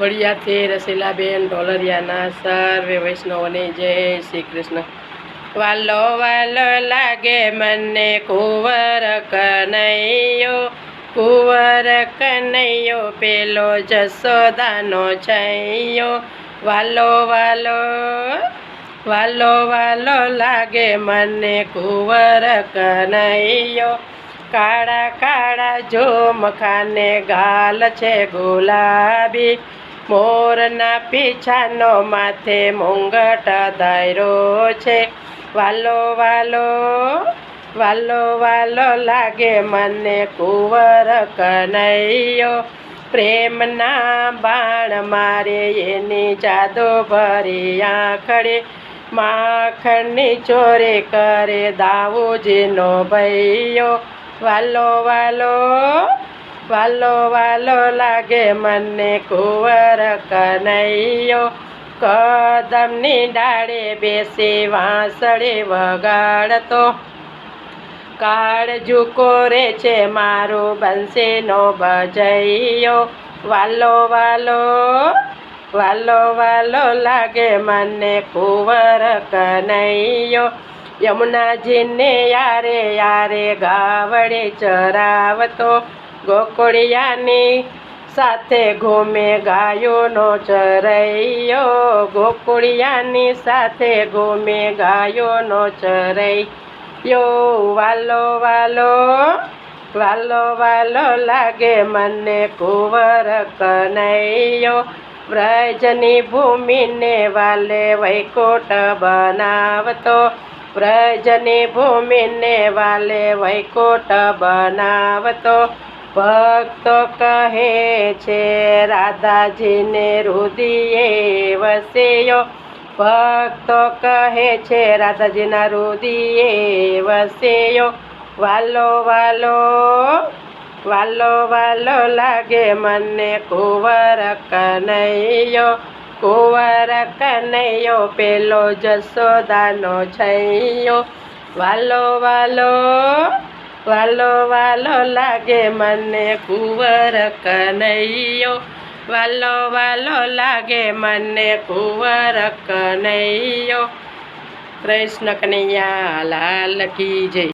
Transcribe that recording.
વડિયાથી રસીલાબેન, ઢોલરિયાના સર્વે વૈષ્ણવને જય શ્રી કૃષ્ણ. વાલો વાલો લાગે મને કુંવર કનૈયો કુંવર કનૈયો પેલો જસોદાનો છૈયો. વાલો વાલો વાલો વાલો લાગે મને કુંવર કનૈયો કાળા કાળા જો મખાને ગાલ છે ગુલાબી. મોરના પીછાનો માથે મુંગટ દાયરો છે. વાલો વાલો વાલો વાલો લાગે મને કુંવર કનૈયો. પ્રેમના બાણ મારે એની જાદો ભરી આંખડે. માખણની ચોરે કરે દાવુજીનો ભૈયો. વાલો વાલો વાલો વાલો લાગે મને કુંવર કનૈયો. કદમની ડાળે બેસી વાંસળે વગાડતો. કાળજુ કોરે છે મારું બંસીનો ભજૈયો. વાલો વાલો વાલો વાલો લાગે મને કુંવર કનૈયો. યમુનાજીને યારે યારે ગાવડે ચરાવતો. ગોકુળિયાની સાથે ઘૂમે ગાયોનો ચરૈયો. ગોકુળિયાની સાથે ઘૂમે ગાયોનો ચરૈયો. વાલો વાલો વાલો વાલો, લાગે મને કુંવર કનૈયો. વ્રજની ભૂમિને વાલે વૈકોટ બનાવતો. વ્રજની ભૂમિને વાલે વૈકોટ બનાવતો. ભક્તો કહે છે, રાધાજીને રુદિએ વસ્યો. ભક્તો કહે છે, રાધાજીના રુદિએ વસ્યો. વાલો વાલો વાલો વાલો લાગે, મને કુંવર કનૈયો. કુંવર કનૈયો, પેલો જસોદાનો છૈયો. વાલો વાલો વાલો વાલો, લાગે મને કુંવર કનૈયો. વાલો વાલો, લાગે મને કુંવર કનૈયો. કૃષ્ણ કનૈયા, લાલ કી જય.